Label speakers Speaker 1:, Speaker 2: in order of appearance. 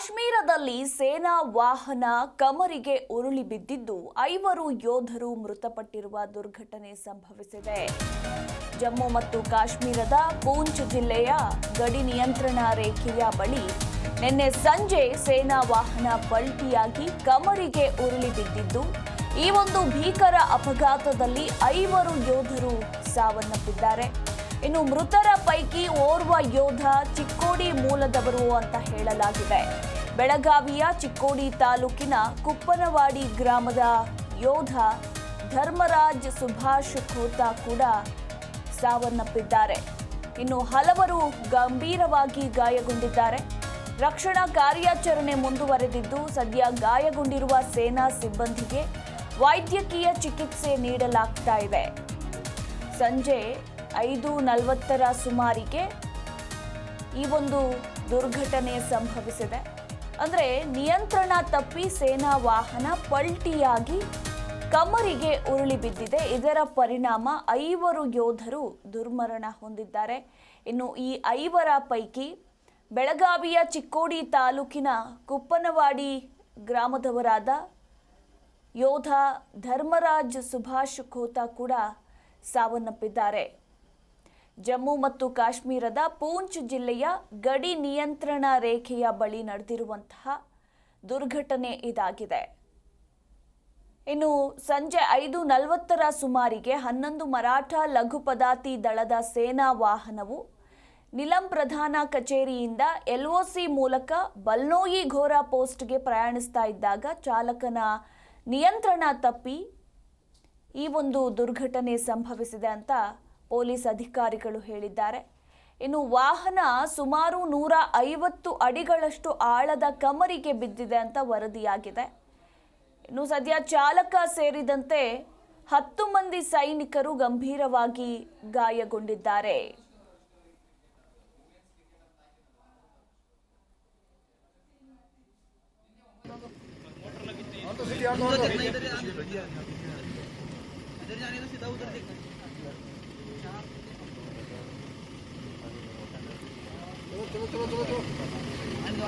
Speaker 1: ಕಾಶ್ಮೀರದಲ್ಲಿ ಸೇನಾ ವಾಹನ ಕಮರಿಗೆ ಉರುಳಿ ಬಿದ್ದಿದ್ದು ಐವರು ಯೋಧರು ಮೃತಪಟ್ಟಿರುವ ದುರ್ಘಟನೆ ಸಂಭವಿಸಿದೆ. ಜಮ್ಮು ಮತ್ತು ಕಾಶ್ಮೀರದ ಪೂಂಚ್ ಜಿಲ್ಲೆಯ ಗಡಿ ನಿಯಂತ್ರಣ ರೇಖೆಯ ಬಳಿ ನಿನ್ನೆ ಸಂಜೆ ಸೇನಾ ವಾಹನ ಪಲ್ಟಿಯಾಗಿ ಕಮರಿಗೆ ಉರುಳಿ ಬಿದ್ದಿದ್ದು, ಈ ಒಂದು ಭೀಕರ ಅಪಘಾತದಲ್ಲಿ ಐವರು ಯೋಧರು ಸಾವನ್ನಪ್ಪಿದ್ದಾರೆ. ಇನ್ನು ಮೃತರ ಪೈಕಿ ಓರ್ವ ಯೋಧ ಚಿಕ್ಕೋಡಿ ಮೂಲದವರು ಅಂತ ಹೇಳಲಾಗಿದೆ. ಬೆಳಗಾವಿಯ ಚಿಕ್ಕೋಡಿ ತಾಲೂಕಿನ ಕುಪ್ಪನವಾಡಿ ಗ್ರಾಮದ ಯೋಧ ಧರ್ಮರಾಜ್ ಸುಭಾಷ್ ಖೋತಾ ಕೂಡ ಸಾವನ್ನಪ್ಪಿದ್ದಾರೆ. ಇನ್ನು ಹಲವರು ಗಂಭೀರವಾಗಿ ಗಾಯಗೊಂಡಿದ್ದಾರೆ. ರಕ್ಷಣಾ ಕಾರ್ಯಾಚರಣೆ ಮುಂದುವರೆದಿದ್ದು, ಸದ್ಯ ಗಾಯಗೊಂಡಿರುವ ಸೇನಾ ಸಿಬ್ಬಂದಿಗೆ ವೈದ್ಯಕೀಯ ಚಿಕಿತ್ಸೆ ನೀಡಲಾಗ್ತಾ ಇದೆ. ಸಂಜೆ ಐದು ನಲವತ್ತರ ಸುಮಾರಿಗೆ ಈ ಒಂದು ದುರ್ಘಟನೆ ಸಂಭವಿಸಿದೆ. ಅಂದರೆ ನಿಯಂತ್ರಣ ತಪ್ಪಿ ಸೇನಾ ವಾಹನ ಪಲ್ಟಿಯಾಗಿ ಕಮರಿಗೆ ಉರುಳಿ ಬಿದ್ದಿದೆ. ಇದರ ಪರಿಣಾಮ ಐವರು ಯೋಧರು ದುರ್ಮರಣ ಹೊಂದಿದ್ದಾರೆ. ಇನ್ನು ಈ ಐವರ ಪೈಕಿ ಬೆಳಗಾವಿಯ ಚಿಕ್ಕೋಡಿ ತಾಲೂಕಿನ ಕುಪ್ಪನವಾಡಿ ಗ್ರಾಮದವರಾದ ಯೋಧ ಧರ್ಮರಾಜ್ ಸುಭಾಷ್ ಖೋತಾ ಕೂಡ ಸಾವನ್ನಪ್ಪಿದ್ದಾರೆ. ಜಮ್ಮು ಮತ್ತು ಕಾಶ್ಮೀರದ ಪೂಂಚ್ ಜಿಲ್ಲೆಯ ಗಡಿ ನಿಯಂತ್ರಣ ರೇಖೆಯ ಬಳಿ ನಡೆದಿರುವಂತಹ ದುರ್ಘಟನೆ ಇದಾಗಿದೆ. ಇನ್ನು ಸಂಜೆ ಐದು ನಲವತ್ತರ ಸುಮಾರಿಗೆ ಹನ್ನೊಂದು ಮರಾಠ ಲಘು ಪದಾತಿ ದಳದ ಸೇನಾ ವಾಹನವು ನಿಲಂ ಪ್ರಧಾನ ಕಚೇರಿಯಿಂದ ಎಲ್ಒಸಿ ಮೂಲಕ ಬಲ್ನೋಯಿ ಘೋರಾ ಪೋಸ್ಟ್ಗೆ ಪ್ರಯಾಣಿಸ್ತಾ ಇದ್ದಾಗ ಚಾಲಕನ ನಿಯಂತ್ರಣ ತಪ್ಪಿ ಈ ಒಂದು ದುರ್ಘಟನೆ ಸಂಭವಿಸಿದೆ ಅಂತ ಪೊಲೀಸ್ ಅಧಿಕಾರಿಗಳು ಹೇಳಿದ್ದಾರೆ. ಇನ್ನು ವಾಹನ ಸುಮಾರು ನೂರ ಐವತ್ತು ಅಡಿಗಳಷ್ಟು ಆಳದ ಕಮರಿಗೆ ಬಿದ್ದಿದೆ ಅಂತ ವರದಿಯಾಗಿದೆ. ಇನ್ನು ಸದ್ಯ ಚಾಲಕ ಸೇರಿದಂತೆ ಹತ್ತು ಮಂದಿ ಸೈನಿಕರು ಗಂಭೀರವಾಗಿ ಗಾಯಗೊಂಡಿದ್ದಾರೆ.